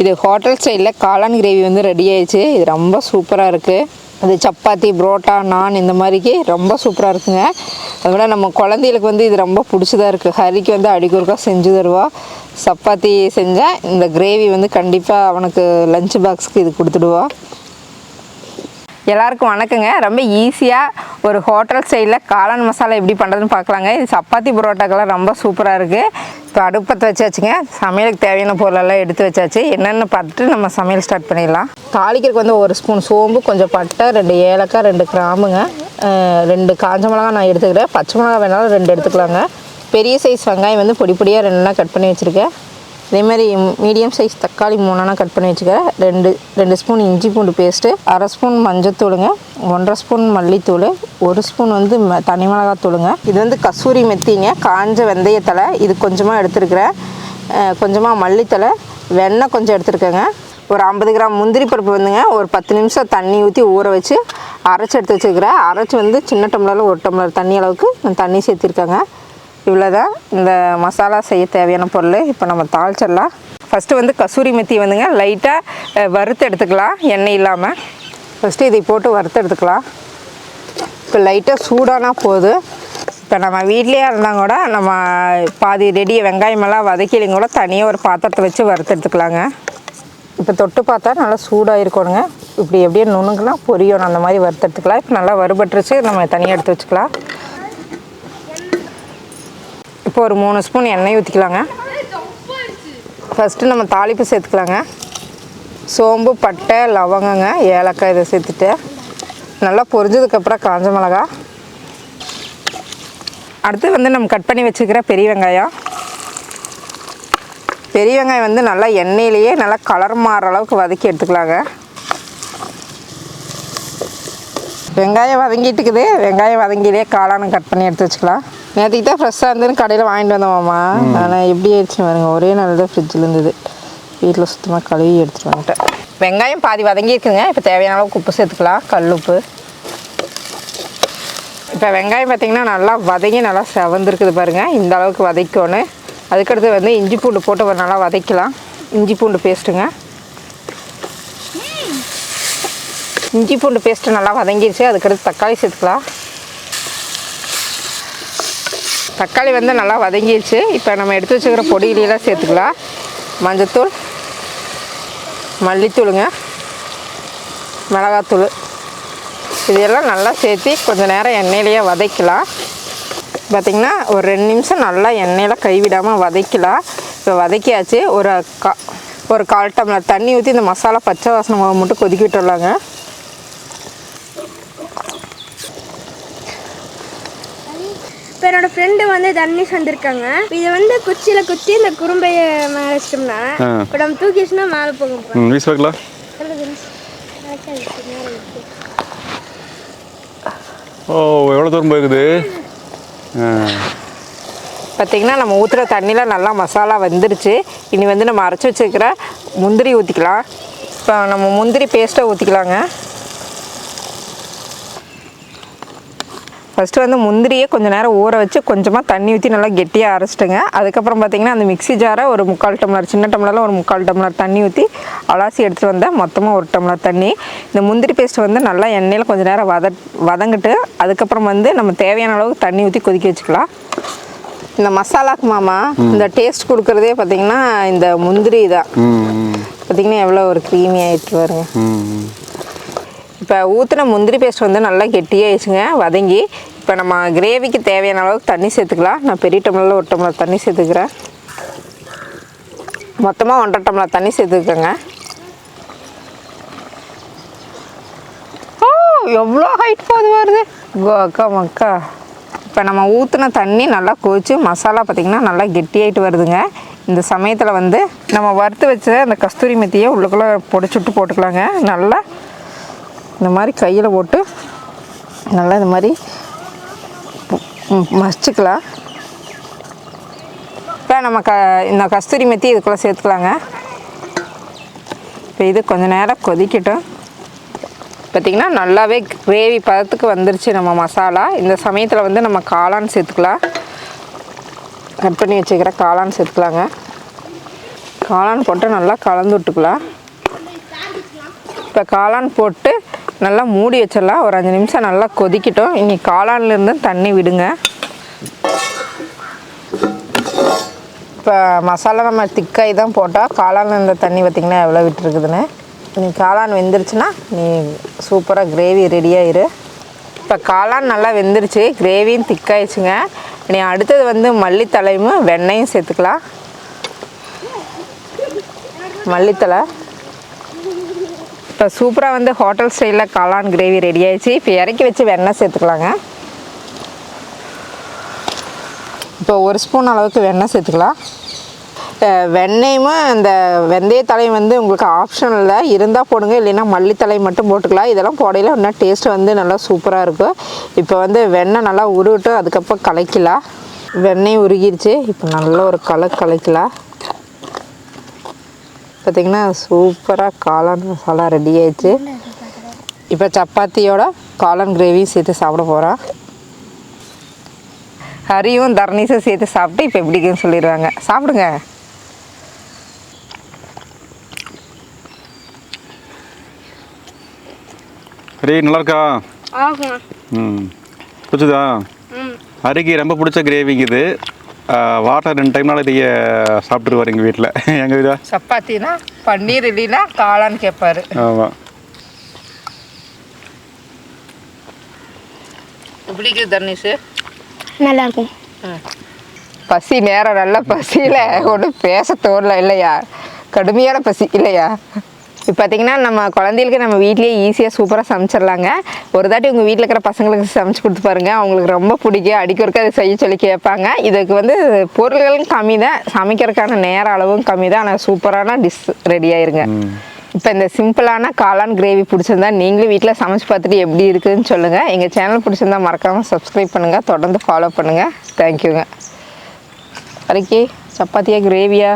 இது ஹோட்டல் ஸ்டைலில் காளான் கிரேவி வந்து ரெடி ஆயிடுச்சு. இது ரொம்ப சூப்பராக இருக்குது அது சப்பாத்தி புரோட்டா நான் இந்த மாதிரிக்கு ரொம்ப சூப்பராக இருக்குங்க. அதை விட நம்ம குழந்தைகளுக்கு வந்து இது ரொம்ப பிடிச்சதா இருக்குது ஹரிக்கு வந்து அடிக்கொருக்கா செஞ்சு தருவா. சப்பாத்தி செஞ்சால் இந்த கிரேவி வந்து கண்டிப்பாக அவனுக்கு லஞ்ச் பாக்ஸுக்கு இது கொடுத்துடுவா. எல்லாருக்கும் வணக்கங்க. ரொம்ப ஈஸியாக ஒரு ஹோட்டல் ஸ்டைலில் காளான் மசாலா எப்படி பண்ணுறதுன்னு பார்க்கலாங்க இது சப்பாத்தி பரோட்டாக்கெல்லாம் ரொம்ப சூப்பராக இருக்குது இப்போ அடுப்பத்தை வச்சாச்சுங்க. சமையலுக்கு தேவையான பொருளெல்லாம் எடுத்து வச்சாச்சு. என்னென்னு பார்த்துட்டு நம்ம சமையல் ஸ்டார்ட் பண்ணிடலாம். தாளிக்கிறதுக்கு வந்து ஒரு ஸ்பூன் சோம்பு கொஞ்சம் பட்டை ரெண்டு ஏலக்காய் ரெண்டு கிராமுங்க ரெண்டு காஞ்ச மிளகா நான் எடுத்துக்கிறேன். பச்சை மிளகா வேணாலும் ரெண்டு எடுத்துக்கலாங்க. பெரிய சைஸ் வெங்காயம் வந்து பொடி பொடியாக ரெண்டுனா கட் பண்ணி வச்சுருக்கேன். அதேமாதிரி மீடியம் சைஸ் தக்காளி மூணானா கட் பண்ணி வச்சுக்கிறேன் ரெண்டு ரெண்டு ஸ்பூன் இஞ்சி பூண்டு பேஸ்ட்டு அரை ஸ்பூன் மஞ்சத்தூளுங்க ஒன்றரை ஸ்பூன் மல்லித்தூள் ஒரு ஸ்பூன் வந்து ம தனி மிளகாத்தூளுங்க இது வந்து கசூரி மெத்திங்க காஞ்ச வெந்தயத்தலை இது கொஞ்சமாக எடுத்துருக்கிறேன். கொஞ்சமாக மல்லித்தலை வெண்ணெய் கொஞ்சம் எடுத்துருக்கேங்க. ஒரு ஐம்பது கிராம் முந்திரி பருப்பு வந்துங்க ஒரு பத்து நிமிஷம் தண்ணி ஊற்றி ஊற வச்சு அரைச்சி எடுத்து வச்சுருக்கிறேன். அரைச்சி வந்து சின்ன டம்ளரில் ஒரு டம்ளர் தண்ணி அளவுக்கு நான் தண்ணி சேர்த்திருக்கேங்க. இவ்வளோ தான் இந்த மசாலா செய்ய தேவையான பொருள் இப்போ நம்ம தாளிச்சிடலாம். ஃபஸ்ட்டு வந்து கசூரி மெத்தி வந்துங்க. லைட்டாக வறுத்து எடுத்துக்கலாம். எண்ணெய் இல்லாமல் ஃபஸ்ட்டு இதை போட்டு வறுத்து எடுத்துக்கலாம். இப்போ லைட்டாக சூடானா போதும் இப்போ நம்ம வீட்லேயே இருந்தால் கூட நம்ம பாதி ரெடி வெங்காயமெல்லாம் வதக்கிலையும் கூட தனியாக ஒரு பாத்திரத்தை வச்சு வறுத்து எடுத்துக்கலாங்க. இப்போ தொட்டு பார்த்தா நல்லா சூடாக இருக்கணுங்க இப்படி எப்படியே நுணுங்கலாம் பொரியணும். அந்த மாதிரி வறுத்து எடுத்துக்கலாம். இப்போ நல்லா வறுபட்டுருச்சு. நம்ம தனியாக எடுத்து வச்சுக்கலாம். இப்போ ஒரு மூணு ஸ்பூன் எண்ணெய் ஊற்றிக்கலாங்க ஃபஸ்ட்டு நம்ம தாளிப்பு சேர்த்துக்கலாங்க. சோம்பு பட்டை லவங்கங்க ஏலக்காய் இதை சேர்த்துட்டு நல்லா பொரிஞ்சதுக்கப்புறம் காஞ்ச மிளகா. அடுத்து வந்து நம்ம கட் பண்ணி வச்சுருக்கிற பெரிய வெங்காயம். பெரிய வெங்காயம் வந்து நல்லா எண்ணெயிலேயே நல்லா கலர் மாறுற அளவுக்கு வதக்கி எடுத்துக்கலாங்க. வெங்காயம் வதங்கிட்டு இருக்குது. வெங்காயம் வதங்கிலே காளானும் கட் பண்ணி எடுத்து வச்சுக்கலாம். நேற்றுக்கு தான் ஃப்ரெஷ்ஷாக இருந்ததுன்னு கடையில் வாங்கிட்டு வந்தோமாம்மா ஆனால் எப்படி ஆயிடுச்சு பாருங்க. ஒரே நாள் தான் ஃப்ரிட்ஜில் இருந்தது. வீட்டில் சுத்தமாக கழுவி எடுத்துகிட்டு வந்துட்டேன். வெங்காயம் பாதி வதங்கி இருக்குங்க. இப்போ தேவையான அளவுக்கு உப்பு சேர்த்துக்கலாம். கல் உப்பு. இப்போ வெங்காயம் பார்த்திங்கன்னா நல்லா வதங்கி நல்லா செவந்திருக்குது பாருங்கள் இந்த அளவுக்கு வதக்கணும் அதுக்கடுத்து வந்து இஞ்சி பூண்டு போட்டு நல்லா வதக்கலாம். இஞ்சி பூண்டு பேஸ்ட்டுங்க இஞ்சி பூண்டு பேஸ்ட்டு நல்லா வதங்கிருச்சு. அதுக்கடுத்து தக்காளி சேர்த்துக்கலாம். தக்காளி வந்து நல்லா வதங்கிடுச்சு இப்போ நம்ம எடுத்து வச்சுக்கிற பொடியிலாம் சேர்த்துக்கலாம். மஞ்சத்தூள் மல்லித்தூளுங்க மிளகாத்தூள். இதெல்லாம் நல்லா சேர்த்து கொஞ்சம் நேரம் எண்ணெயிலேயே வதக்கலாம். பார்த்திங்கன்னா ஒரு ரெண்டு நிமிஷம் நல்லா எண்ணெயில் கைவிடாமல் வதக்கலாம். இப்போ வதக்கியாச்சு. ஒரு கா ஒரு கால் டம்ளர் தண்ணி ஊற்றி இந்த மசாலா பச்சை வாசனை மட்டும் கொதிக்க விட்டுடலாங்க. இப்போ என்னோட ஃப்ரெண்டு வந்து தர்னிஷ் வந்திருக்காங்க. இதை வந்து குச்சியில் குத்தி இந்த குறும்பைய மேலே வச்சிட்டோம்னா. இப்போ நம்ம தூக்கி வச்சுனா மேலே போகும் வீசு பார்க்கலாம் ஓ எவ்வளோ தூரம் போயிருக்குது? பார்த்திங்கன்னா நம்ம ஊற்றுற தண்ணியில் நல்லா மசாலா வந்துருச்சு. இனி வந்து நம்ம அரைச்சி வச்சுருக்கிற முந்திரி ஊற்றிக்கலாம் இப்போ நம்ம முந்திரி பேஸ்ட்டை ஊற்றிக்கலாங்க ஃபஸ்ட்டு வந்து முந்திரியை கொஞ்சம் நேரம் ஊற வச்சு கொஞ்சமாக தண்ணி ஊற்றி நல்லா கெட்டியாக அரைச்சிட்டுங்க. அதுக்கப்புறம் பார்த்திங்கன்னா அந்த மிக்ஸி ஜாரை ஒரு முக்கால் டம்ளர் சின்ன டம்ளரில் ஒரு முக்கால் டம்ளர் தண்ணி ஊற்றி அலாசி எடுத்துகிட்டு வந்தேன் மொத்தமாக ஒரு டம்ளர் தண்ணி. இந்த முந்திரி பேஸ்ட் வந்து நல்லா எண்ணெயில் கொஞ்சம் நேரம் வத வதங்கிட்டு அதுக்கப்புறம் வந்து நம்ம தேவையான அளவுக்கு தண்ணி ஊற்றி கொதிக்க வச்சுக்கலாம். இந்த மசாலாக்கு மாமா இந்த டேஸ்ட் கொடுக்குறதே பார்த்தீங்கன்னா இந்த முந்திரி தான். பார்த்தீங்கன்னா எவ்வளோ ஒரு க்ரீமி ஆகிட்டு வருங்க. இப்போ ஊற்றின முந்திரி பேஸ்ட் வந்து நல்லா கெட்டியாகிடுச்சுங்க வதங்கி இப்போ நம்ம கிரேவிக்கு தேவையான அளவுக்கு தண்ணி சேர்த்துக்கலாம். நான் பெரிய டம்ளரில் ஒரு டம்ளர் தண்ணி சேர்த்துக்கிறேன். மொத்தமாக ஒன்றரை டம்ளர் தண்ணி சேர்த்துக்கோங்க. ஓ எவ்வளோ ஹைட் போது வருது? அக்கா மக்கா இப்போ நம்ம ஊற்றின தண்ணி நல்லா கொதிச்சு மசாலா பார்த்திங்கன்னா நல்லா கெட்டியாயிட்டு வருதுங்க. இந்த சமயத்தில் வந்து நம்ம வறுத்து வச்ச அந்த கஸ்தூரி மெத்தியை உள்ளுக்குள்ளே பொடிச்சுட்டு போட்டுக்கலாங்க. நல்லா இந்த மாதிரி கையில் போட்டு நல்லா இந்த மாதிரி மசிச்சுக்கலாம். இப்போ நம்ம க இந்த கஸ்தூரி மெத்தி இதுக்குள்ளே சேர்த்துக்கலாங்க. இப்போ இது கொஞ்சம் நேரம் கொதிக்கட்டும். பார்த்திங்கன்னா நல்லாவே கிரேவி பதத்துக்கு வந்துருச்சு நம்ம மசாலா. இந்த சமயத்தில் வந்து நம்ம காளான் சேர்த்துக்கலாம். கட் பண்ணி வச்சுக்கிற காளான் சேர்த்துக்கலாங்க. காளான் போட்டு நல்லா கலந்து விட்டுக்கலாம். இப்போ காளான் போட்டு நல்லா மூடி வச்சிடலாம். ஒரு அஞ்சு நிமிஷம் நல்லா கொதிக்கட்டும். இனி காளான்லேருந்து தண்ணி விடுங்க. இப்போ மசாலா நம்ம திக்காய் தான் போட்டால் காளான் இருந்த தண்ணி பார்த்திங்கன்னா எவ்வளோ விட்டுருக்குதுன்னு நீ காளான் வெந்துருச்சுன்னா நீ சூப்பராக கிரேவி ரெடியாயிரு இப்போ காளான் நல்லா வெந்துருச்சு. கிரேவியும் திக்காயிடுச்சுங்க. நீ அடுத்தது வந்து மல்லித்தலையும் வெண்ணையும் சேர்த்துக்கலாம். மல்லித்தலை. இப்போ சூப்பராக வந்து ஹோட்டல் ஸ்டைலில் காளான் கிரேவி ரெடி ஆயிடுச்சு. இப்போ இறக்கி வச்சு வெண்ணெய் சேர்த்துக்கலாங்க. இப்போ ஒரு ஸ்பூன் அளவுக்கு வெண்ணெய் சேர்த்துக்கலாம். வெண்ணையும் வெண்ணெயும் அந்த வெந்தயத்தலையும் வந்து உங்களுக்கு ஆப்ஷனில் இருந்தால் போடுங்க இல்லைன்னா மல்லித்தலை மட்டும் போட்டுக்கலாம். இதெல்லாம் போடையில் இன்னும் டேஸ்ட் வந்து நல்லா சூப்பராக இருக்கும் இப்போ வந்து வெண்ணெய் நல்லா உருவிட்டு அதுக்கப்புறம் கலக்கலாம். வெண்ணெய் உருகிருச்சு. இப்போ நல்ல ஒரு கலர் கலக்கலாம். பார்த்திங்கன்னா சூப்பராக காளான் மசாலா ரெடி ஆயிடுச்சு. இப்போ சப்பாத்தியோட காளான் கிரேவி சேர்த்து சாப்பிட போகிறோம் ஹரியும் தர்ணீஸும் சேர்த்து சாப்பிட்டு இப்போ எப்படி இருக்குன்னு சொல்லிடுவாங்க சாப்பிடுங்க. ரே நல்லா இருக்கா? ம். பிடிச்சதா? ம். அரிக்கு ரொம்ப பிடிச்ச கிரேவிங்க இது. வாட்டர் ரெண்டு டைம்னால இதைய சாப்பிட்டுருவார் எங்கள் வீட்டில் எங்கள் வீட்டில் சப்பாத்தினா பன்னீர் இல்லைன்னா காளான் கேட்பாரு ஆமாம் எப்படி இருக்குது தர்ணீஸு நல்லா இருக்கும் பசி நேரம் நல்ல பசியில் ஒன்றும் பேச தோணல இல்லையா? கடுமையான பசி இல்லையா? இப்போ பார்த்தீங்கன்னா நம்ம குழந்தைகளுக்கு நம்ம வீட்லேயே ஈஸியாக சூப்பராக சமைச்சிடலாங்க. ஒரு தாட்டி உங்கள் வீட்டில் இருக்கிற பசங்களுக்கு சமைச்சு கொடுத்து பாருங்க. அவங்களுக்கு ரொம்ப பிடிக்கும். அடிக்கொருக்க அதை செய்ய சொல்லி கேட்பாங்க. இதுக்கு வந்து பொருள்களும் கம்மி தான் சமைக்கிறதுக்கான நேர அளவும் கம்மி தான் ஆனால் சூப்பரான டிஷ் ரெடி ஆயிருங்க. இப்போ இந்த சிம்பிளான காளான் கிரேவி பிடிச்சிருந்தா நீங்களும் வீட்டில் சமைச்சு பார்த்துட்டு எப்படி இருக்குதுன்னு சொல்லுங்கள் எங்கள் சேனல் பிடிச்சிருந்தா மறக்காமல் சப்ஸ்கிரைப் பண்ணுங்கள் தொடர்ந்து ஃபாலோ பண்ணுங்கள் தேங்க்யூங்க அரைக்கி சப்பாத்தியா கிரேவியா